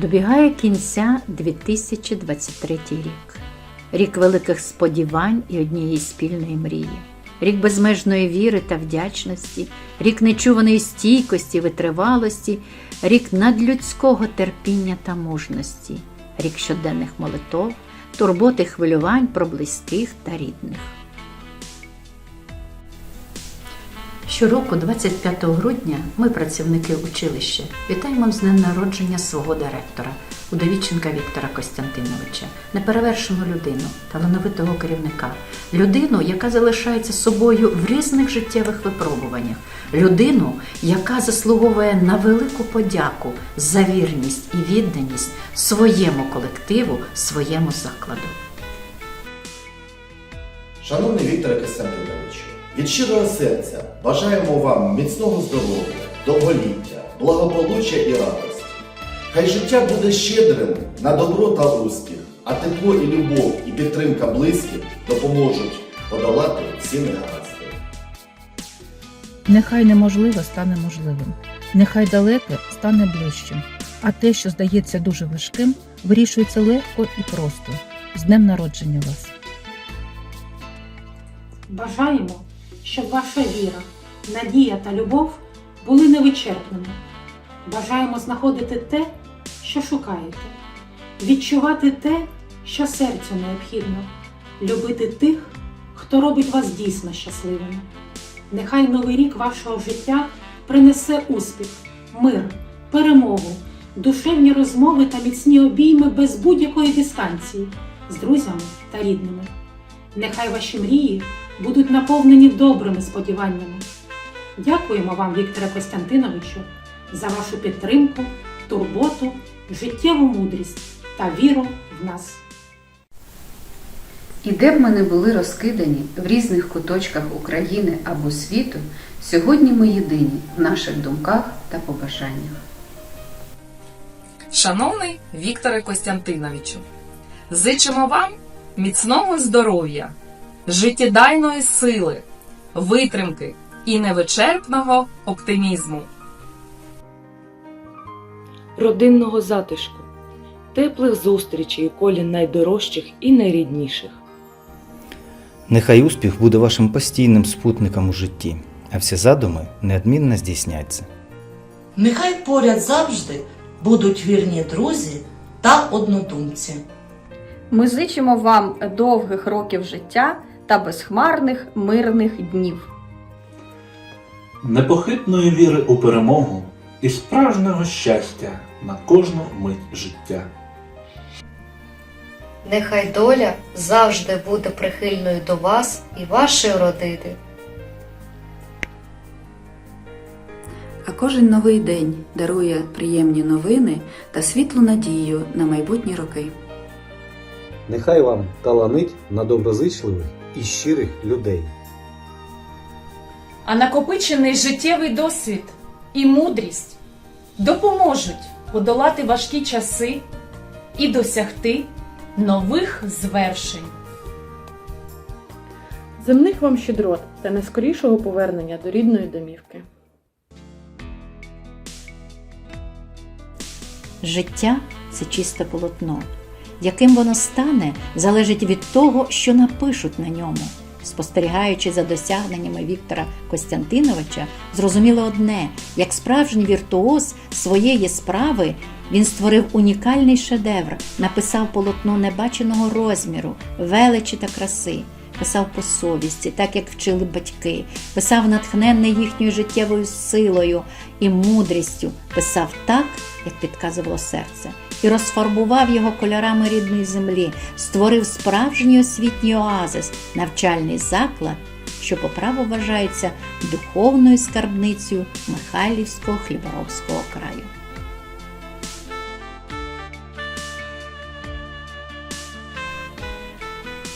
Добігає кінця 2023 рік. Рік великих сподівань і однієї спільної мрії. Рік безмежної віри та вдячності, рік нечуваної стійкості, витривалості, рік надлюдського терпіння та мужності, рік щоденних молитов, турботи, хвилювань про близьких та рідних. Щороку, 25 грудня, ми, працівники училища, вітаємо з днем народження свого директора, Удовіченка Віктора Костянтиновича, неперевершену людину, талановитого керівника, людину, яка залишається собою в різних життєвих випробуваннях, людину, яка заслуговує на велику подяку за вірність і відданість своєму колективу, своєму закладу. Шановний Вікторе Костянтиновичу, від щирого серця бажаємо вам міцного здоров'я, довголіття, благополуччя і радості. Хай життя буде щедрим на добро та успіх, а тепло і любов і підтримка близьких допоможуть подолати всі негаразди. Нехай неможливе стане можливим, нехай далеке стане ближчим, а те, що здається дуже важким, вирішується легко і просто. З днем народження вас! Бажаємо, щоб ваша віра, надія та любов були невичерпними. Бажаємо знаходити те, що шукаєте, відчувати те, що серцю необхідно, любити тих, хто робить вас дійсно щасливими. Нехай новий рік вашого життя принесе успіх, мир, перемогу, душевні розмови та міцні обійми без будь-якої дистанції з друзями та рідними. Нехай ваші мрії будуть наповнені добрими сподіваннями. Дякуємо вам, Вікторе Костянтиновичу, за вашу підтримку, турботу, життєву мудрість та віру в нас. І де б ми не були розкидані в різних куточках України або світу, сьогодні ми єдині в наших думках та побажаннях. Шановний Вікторе Костянтиновичу, зичимо вам міцного здоров'я, життєдайної сили, витримки і невичерпного оптимізму. родинного затишку, теплих зустрічей у колі найдорожчих і найрідніших. Нехай успіх буде вашим постійним спутником у житті, а всі задуми неодмінно здійсняться. Нехай поряд завжди будуть вірні друзі та однодумці. Ми зичимо вам довгих років життя та безхмарних мирних днів. Непохитної віри у перемогу і справжнього щастя на кожну мить життя. Нехай доля завжди буде прихильною до вас і вашої родини. А кожен новий день дарує приємні новини та світлу надію на майбутні роки. Нехай вам таланить на доброзичливих і щирих людей. А накопичений життєвий досвід і мудрість допоможуть подолати важкі часи і досягти нових звершень. Земних вам щедрот та найскорішого повернення до рідної домівки. Життя це чисте полотно. Яким воно стане, залежить від того, що напишуть на ньому. Спостерігаючи за досягненнями Віктора Костянтиновича, зрозуміло одне: як справжній віртуоз своєї справи, він створив унікальний шедевр, написав полотно небаченого розміру, величі та краси. Писав по совісті, так як вчили батьки, писав натхненний їхньою життєвою силою і мудрістю, писав так, як підказувало серце, і розфарбував його кольорами рідної землі, створив справжній освітній оазис, навчальний заклад, що по праву вважається духовною скарбницею Михайлівського хліборобського краю.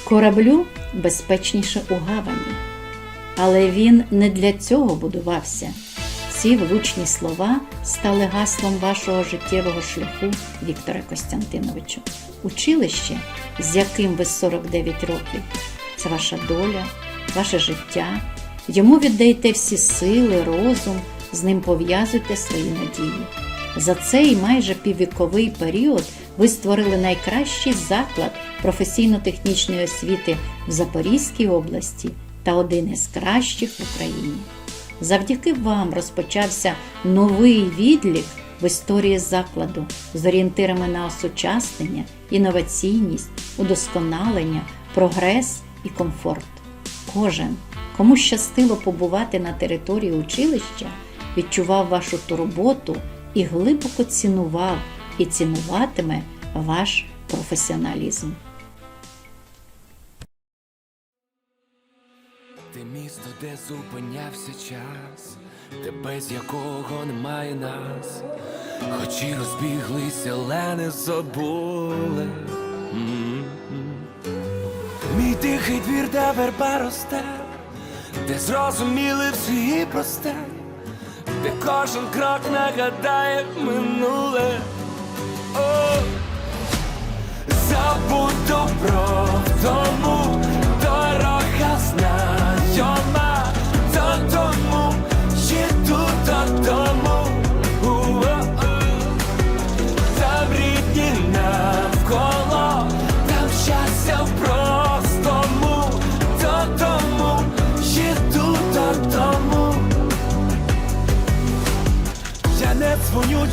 Кораблю безпечніше у гавані. Але він не для цього будувався. Ці влучні слова стали гаслом вашого життєвого шляху, Вікторе Костянтиновичу. Училище, з яким ви 49 років, це ваша доля, ваше життя. Йому віддайте всі сили, розум, з ним пов'язуйте свої надії. За цей майже піввіковий період ви створили найкращий заклад професійно-технічної освіти в Запорізькій області та один із кращих в Україні. Завдяки вам розпочався новий відлік в історії закладу з орієнтирами на осучаснення, інноваційність, удосконалення, прогрес і комфорт. Кожен, кому щастило побувати на території училища, відчував вашу турботу і глибоко цінував і цінуватиме ваш професіоналізм. Ти місто, де зупинявся час, де без якого немає нас, хоч і розбіглися, але не забули. Мій тихий двір, де верба росте, де зрозуміли всі просте, де кожен крок нагадає минуле. О, забуду про тому, дорога знайома,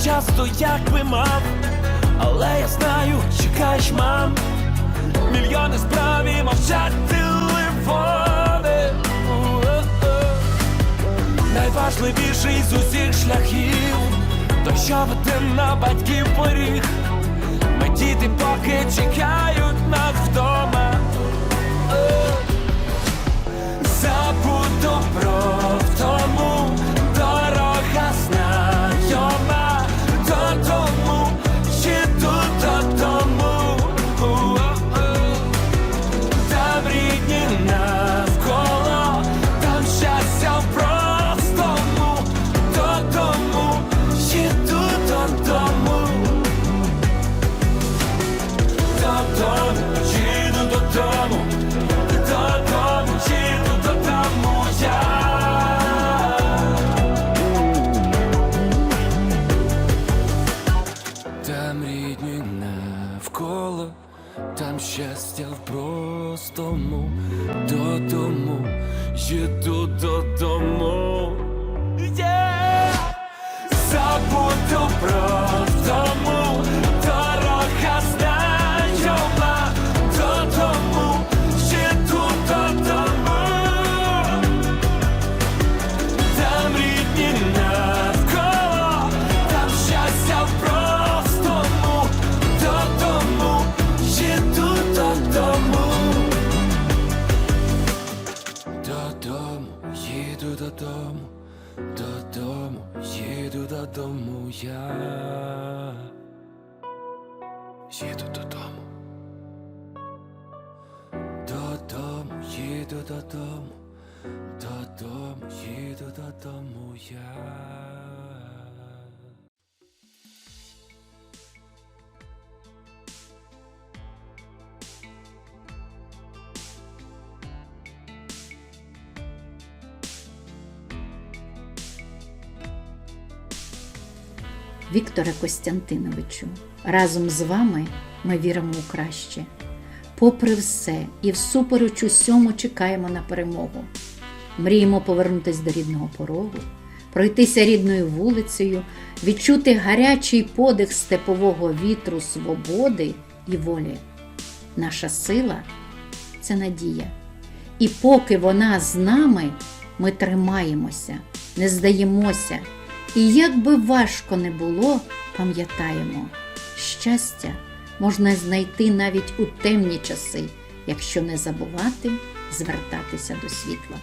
часто, як би мав, але я знаю, чекаєш, мам. Мільйони справ і мовчать телефони. Найважливіший з усіх шляхів, то що веде на батьків поріг. Ми діти поки чекають нас вдома. Щастя в простому, додому, їду додому. Yeah! Забуду про додому, додому, їду додому я. Їду додому. Додому, їду додому. Додому, їду додому я. Вікторе Костянтиновичу, разом з вами ми віримо у краще. Попри все і всупереч усьому чекаємо на перемогу. Мріємо повернутися до рідного порогу, пройтися рідною вулицею, відчути гарячий подих степового вітру свободи і волі. Наша сила це надія. І поки вона з нами, ми тримаємося, не здаємося. І як би важко не було, пам'ятаємо, щастя можна знайти навіть у темні часи, якщо не забувати звертатися до світла.